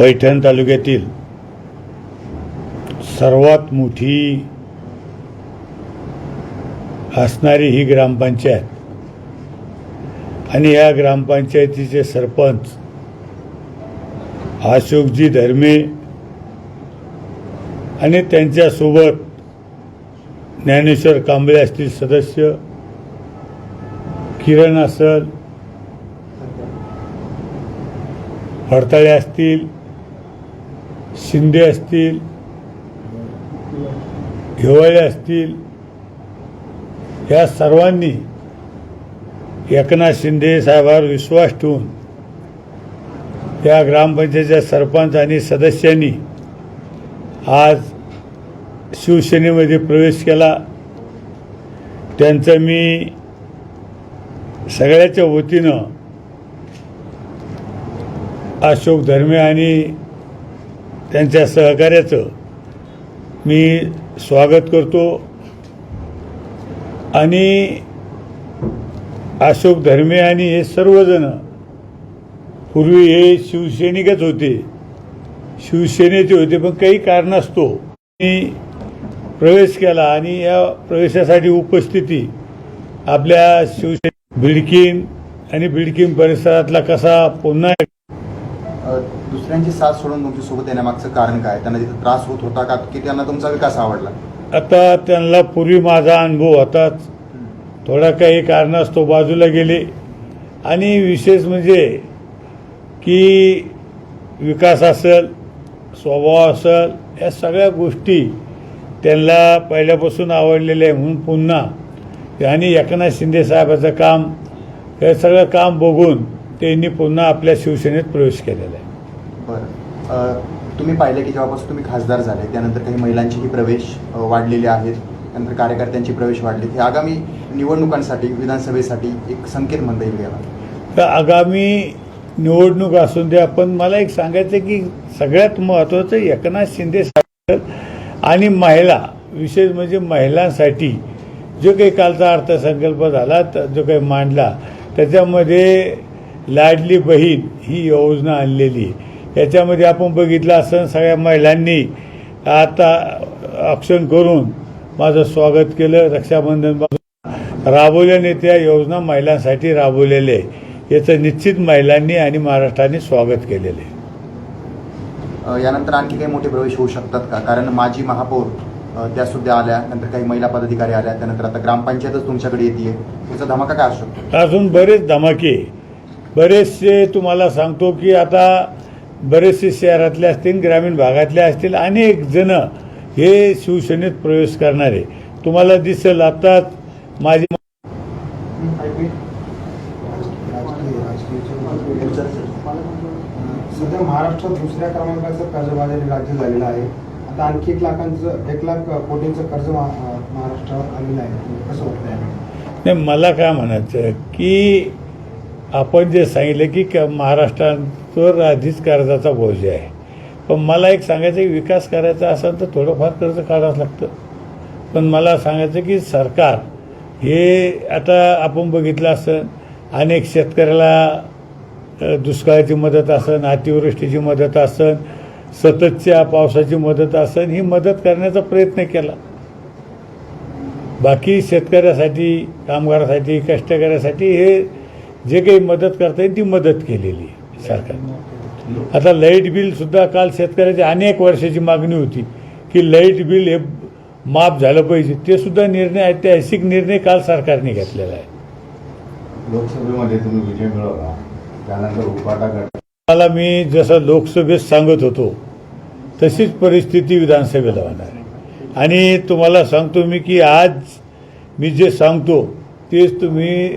पैठण तालुक्यातील सर्वात मोठी असणारी ही ग्रामपंचायत. आणि या ग्रामपंचायतीचे सरपंच अशोकजी धर्मे आणि त्यांच्यासोबत ज्ञानेश्वर कांबळे असतील सदस्य किरण असल फडताळे असतील शिंदे असतील हिवाळे असतील या सर्वांनी एकनाथ शिंदे साहेबांवर विश्वास ठेवून या ग्रामपंचायतीच्या सरपंच आणि सदस्यांनी आज शिवसेनेमध्ये प्रवेश केला. त्यांचं मी सगळ्याच्या वतीनं अशोक धर्मे आणि त्यांच्या सहकार्याचं मी स्वागत करतो. आणि अशोक धर्मे आणि हे सर्वजण पूर्वी हे शिवसैनिकच होते शिवसेनेचे होते पण काही कारणास्तव मी प्रवेश केला आणि या प्रवेशासाठी उपस्थिती आपल्या शिवसेने भिडकीन आणि भिडकीन परिसरातला कसा पुन्हा दुसऱ्यांची साथ सोडून तुमच्यासोबत येण्यामागचं कारण काय? त्यांना तिथे त्रास होत होता का? की त्यांना तुमचा विकास आवडला? आता त्यांना पूर्वी माझा अनुभव होताच. थोडा काही कारणास्तव बाजूला गेले. आणि विशेष म्हणजे की विकास असेल स्वभाव असेल या सगळ्या गोष्टी त्यांना पहिल्यापासून आवडलेल्या आहे म्हणून पुन्हा आणि एकनाथ शिंदे साहेबाचं काम हे सगळं काम बघून त्यांनी पुन्हा आपल्या शिवसेनेत प्रवेश केलेला आहे. बरं. तुम्ही पाहिलं की जेव्हापासून तुम्ही खासदार झाले त्यानंतर काही महिलांचेही प्रवेश वाढलेले आहेत. त्यानंतर कार्यकर्त्यांचे प्रवेश वाढले. हे आगामी निवडणुकांसाठी विधानसभेसाठी एक संकेत म्हणता येईल याला? तर आगामी निवडणूक असून द्या पण मला एक सांगायचं आहे की सगळ्यात महत्त्वाचं एकनाथ शिंदे साहेब आणि महिला विशेष म्हणजे महिलांसाठी जो काही कालचा अर्थसंकल्प झाला जो काही मांडला त्याच्यामध्ये लाडली बहीण ही योजना आणलेली आहे. याच्यामध्ये आपण बघितलं असं सगळ्या महिलांनी आता ऑप्शन करून माझं स्वागत केलं. रक्षाबंधन राबवल्याने त्या योजना महिलांसाठी राबवलेल्या आहे याचं निश्चित महिलांनी आणि महाराष्ट्राने स्वागत केलेलं आहे. यानंतर आणखी काही मोठे प्रवेश होऊ शकतात का? कारण माजी महापौर त्या सुद्धा आल्या. नंतर काही महिला पदाधिकारी आल्या. त्यानंतर आता ग्रामपंचायतच तुमच्याकडे येते. त्याचा धमाका काय असू शकतो? अजून बरेच धमाके. बरेचसे तुम्हाला सांगतो की आता बरेचसे शहरातले असतील ग्रामीण भागातले असतील अनेक जण हे शिवसेनेत प्रवेश करणारे. तुम्हाला दिसेल आताच माझी सध्या महाराष्ट्रात दुसऱ्या क्रमांकाचं कर्जबाजारी राज्य झालेलं आहे. आता आणखी एक लाखांचं एक लाख कोटींचं कर्ज महा- महाराष्ट्रावर आलेलं आहे. कसं? नाही मला काय म्हणायचं की आपण जे सांगितलं की क- महाराष्ट्रावर आधीच कर्जाचा बोज आहे. पण मला एक सांगायचं की विकास करायचा असेल तर थोडंफार कर्ज काढावंच लागतं. पण मला सांगायचं की सरकार हे आता आपण बघितलं असं अनेक शेतकऱ्याला दुष्काळाची मदत असन अतिवृष्टीची मदत असन सततच्या पावसाची मदत असन ही मदत करण्याचा प्रयत्न केला. बाकी शेतकऱ्यासाठी कामगारासाठी कष्टकऱ्यासाठी हे जे काही मदत करता येईल ती मदत केलेली आहे सरकारने. आता लाइट बिल सुद्धा काल शेतकऱ्याची अनेक वर्षाची मागणी होती की लाइट बिल हे माफ झालं पाहिजे. ते सुद्धा निर्णय ऐतिहासिक निर्णय काल सरकारने घेतलेला आहे. लोकसभेमध्ये तुम्ही विजय मिळवला. त्यानंतर उपाटा गट मला मी जसं लोकसभेत सांगत होतो तशीच परिस्थिती विधानसभेला होणार आहे. आणि तुम्हाला सांगतो मी की आज मी जे सांगतो तेच तुम्ही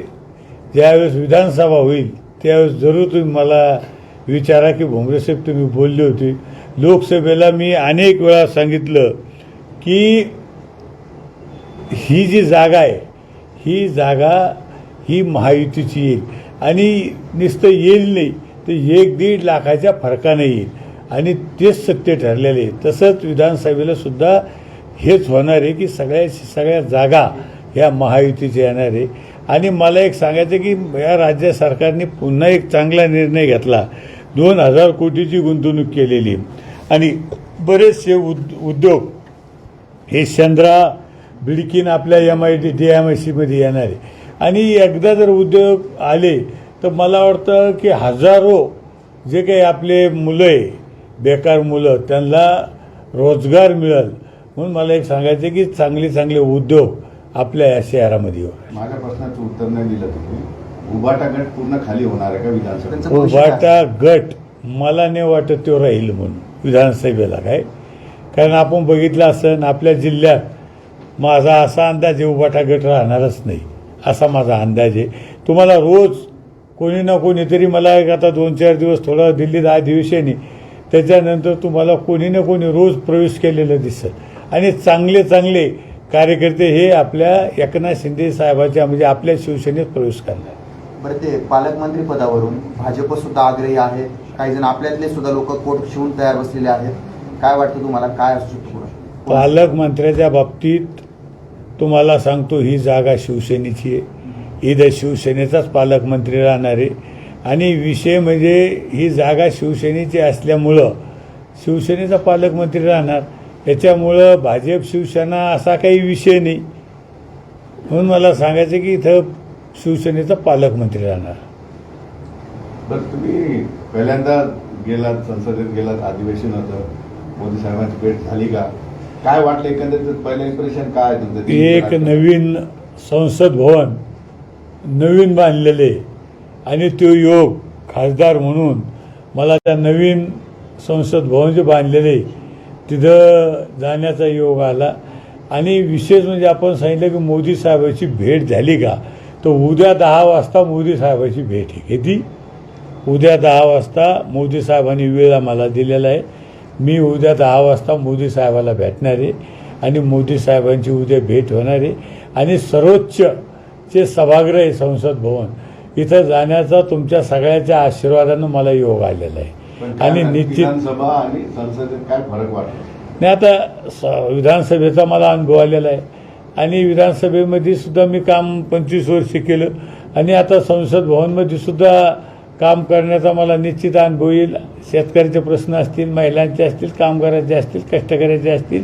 ज्यावेळेस विधानसभा होईल. त्यावेळेस जरूर तुम्ही मला विचारा की भोंगरेसाहेब तुम्ही बोलले होते. लोकसभेला मी अनेक वेळा सांगितलं की ही जी जागा आहे ही जागा ही महायुतीची येईल. आणि नुसतं येईल नाही तर एक दीड लाखाच्या फरकाने येईल. आणि तेच सत्य ठरलेले आहे. तसंच विधानसभेला सुद्धा हेच होणार आहे की सगळ्या सगळ्या जागा ह्या महायुतीच्या येणार आहे. आणि मला एक सांगायचं की या राज्य सरकारने पुन्हा एक चांगला निर्णय घेतला. दोन हजार कोटीची गुंतवणूक केलेली. आणि बरेचसे उद उद्योग हे चंद्रा बिडकीन आपल्या M I D D M I सीमध्ये येणार आहे. आणि एकदा जर उद्योग आले तर मला वाटतं की हजारो जे काही आपले मुलं आहे बेकार मुलं त्यांना रोजगार मिळेल. म्हणून मला एक सांगायचं की चांगले चांगले उद्योग आपल्या या शहरामध्ये येऊ. माझ्या प्रश्नाचं उत्तर नाही दिलं तुम्ही. उभाटा गट पूर्ण खाली होणार आहे का काय? उभाटा गट मला नाही वाटत तो राहील म्हणून विधानसभेला काय? कारण आपण बघितलं असं आपल्या जिल्ह्यात माझा असा अंदाज आहे उभाटा गट राहणारच नाही. असा माझा अंदाज आहे. तुम्हाला रोज कोणी ना कोणीतरी मला एक आता दोन चार दिवस थोडं दिल्लीत अधिवेशन त्याच्यानंतर तुम्हाला कोणी ना कोणी रोज प्रवेश केलेलं दिसत आणि चांगले चांगले कार्यकर्ते हे आपल्या एकनाथ शिंदे साहेबाच्या म्हणजे आपल्या शिवसेनेत प्रवेश करणार. बरं ते पालकमंत्री पदावरून भाजप सुद्धा आग्रही आहेत काही जण आपल्यातले सुद्धा लोक कोट शिवून तयार बसलेले आहेत. काय वाटतं तुम्हाला? काय असू? पालकमंत्र्याच्या बाबतीत तुम्हाला सांगतो ही जागा शिवसेनेची आहे. इथं शिवसेनेचाच पालकमंत्री राहणार आहे. आणि विषय म्हणजे ही जागा शिवसेनेची असल्यामुळं शिवसेनेचा पालकमंत्री राहणार. त्याच्यामुळं भाजप शिवसेना असा काही विषय नाही. म्हणून मला सांगायचं की इथं शिवसेनेचा पालकमंत्री राहणार. तर तुम्ही पहिल्यांदा गेलात संसदेत गेलात अधिवेशन होतं मोदी साहेबांची भेट झाली का? काय वाटलं एकंदरीत? पहिलं इम्प्रेशन काय तुमचं? एक नवीन संसद भवन नवीन बांधलेले आणि तो योग खासदार म्हणून मला त्या नवीन संसद भवन जे बांधलेले तिथं जाण्याचा योग आला. आणि विशेष म्हणजे आपण सांगितलं की मोदी साहेबाची भेट झाली का? तर उद्या दहा वाजता मोदी साहेबाची भेट आहे. किती? उद्या दहा वाजता मोदी साहेबांनी वेळ आम्हाला दिलेला आहे. मी उद्या दहा वाजता मोदी साहेबाला भेटणार आहे. आणि मोदी साहेबांची उद्या भेट होणार आहे. आणि सर्वोच्च जे सभागृह आहे संसद भवन इथं जाण्याचा तुमच्या सगळ्याच्या आशीर्वादानं मला योग आलेला आहे. आणि निश्चित विधानसभा आणि संसदेत काय फरक वाटतो नाही. आता स विधानसभेचा मला अनुभव आलेला आहे. आणि विधानसभेमध्ये सुद्धा मी काम पंचवीस वर्ष केलं. आणि आता संसद भवनमध्ये सुद्धा काम करण्याचा मला निश्चित अनुभव येईल. शेतकऱ्याचे प्रश्न असतील महिलांचे असतील कामगाराचे असतील कष्टकऱ्याचे असतील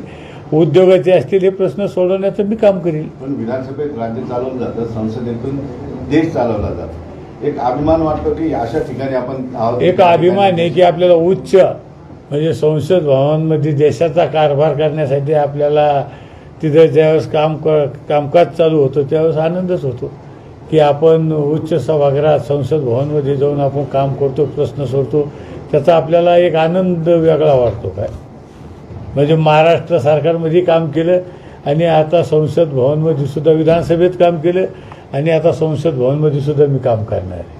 उद्योगाचे असतील हे प्रश्न सोडवण्याचं मी काम करील पण विधानसभेत राज्य चालवलं जातं संसदेतून देश चालवला जातो. एक अभिमान वाटतो की अशा ठिकाणी आपण एक अभिमान आहे की आपल्याला उच्च म्हणजे संसद भवनमध्ये देशाचा कारभार करण्यासाठी आपल्याला तिथं ज्यावेळेस काम क कामकाज चालू होतं त्यावेळेस आनंदच होतो. की आपण उच्च सभागृहात संसद भवनमध्ये जाऊन आपण काम करतो प्रश्न सोडतो त्याचा आपल्याला एक आनंद वेगळा वाटतो काय. म्हणजे महाराष्ट्र सरकारमध्ये काम केलं आणि आता संसद भवनमध्ये सुद्धा विधानसभेत काम केलं. आणि आता संसद भवनमध्ये सुद्धा मी काम करणार आहे.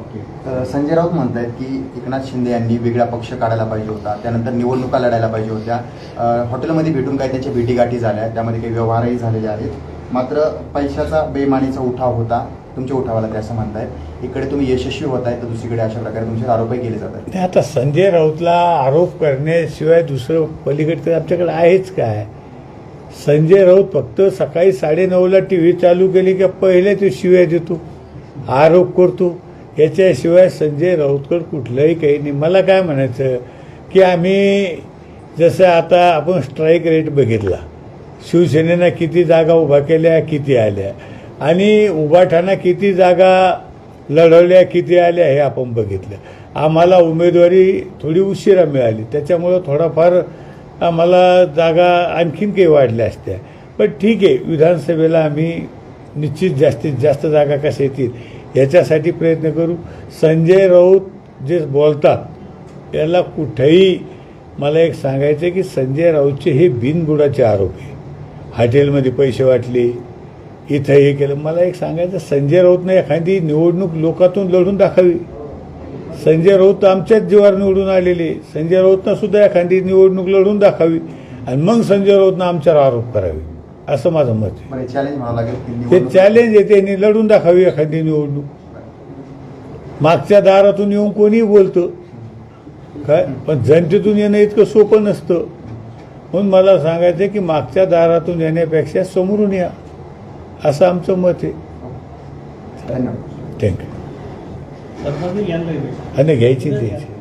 ओके. संजय राऊत म्हणतायत की एकनाथ शिंदे यांनी वेगळा पक्ष काढायला पाहिजे होता. त्यानंतर निवडणुका लढायला पाहिजे होत्या. हॉटेलमध्ये भेटून काही त्यांच्या भेटीगाठी झाल्या त्यामध्ये काही व्यवहारही झालेले आहेत. मात्र पैशाचा बेमानीचा उठाव होता. तुमच्या उठावाला ते असं म्हणतायत. इकडे तुम्ही यशस्वी होत आहे तर दुसरीकडे अशा प्रकारे तुमचे आरोपही केले जात आहेत नाही आता संजय राऊतला आरोप करण्याशिवाय दुसरं पलीकडे तर आमच्याकडे आहेच काय? संजय राऊत फक्त सकाळी साडेनऊला टी व्ही चालू केली की पहिले तो शिव्या देतो आरोप करतो. याच्याशिवाय संजय राऊतकडं कुठलंही काही नाही. मला काय म्हणायचं की आम्ही जसं आता आपण स्ट्राईक रेट बघितला. शिवसेनेनं किती जागा उभा केल्या किती आल्या. आणि उभाठाना किती जागा लढवल्या किती आल्या हे आपण बघितलं. आम्हाला उमेदवारी थोडी उशिरा मिळाली. त्याच्यामुळं थोडाफार आम्हाला जागा आणखीन काही वाढल्या असत्या. पण ठीक आहे विधानसभेला आम्ही निश्चित जास्तीत जास्त जागा कशा येतील याच्यासाठी प्रयत्न करू. संजय राऊत जे बोलतात याला कुठेही मला एक सांगायचं आहे की संजय राऊतचे हे बिनबुडाचे आरोप आहे. हॉटेलमध्ये पैसे वाटले इथं हे केलं. मला एक सांगायचं संजय राऊतनं एखादी निवडणूक लोकातून लढून दाखवी संजय राऊत आमच्याच जीवावर निवडून आलेले. संजय राऊतनं सुद्धा एखादी निवडणूक लढून दाखवावी आणि मग संजय राऊतनं आमच्यावर आरोप करावे. असं माझं मत आहे. चॅलेंज ते चॅलेंज आहे त्यांनी लढून दाखवावी एखादी निवडणूक. मागच्या दारातून येऊन कोणी बोलतं. काय? पण जनतेतून येणं इतकं सोपं नसतं. म्हणून मला सांगायचं की मागच्या दारातून येण्यापेक्षा समोरून या. असं आमचं मत आहे. धन्यवाद. थँक्यू सरकारने घ्यायची द्यायची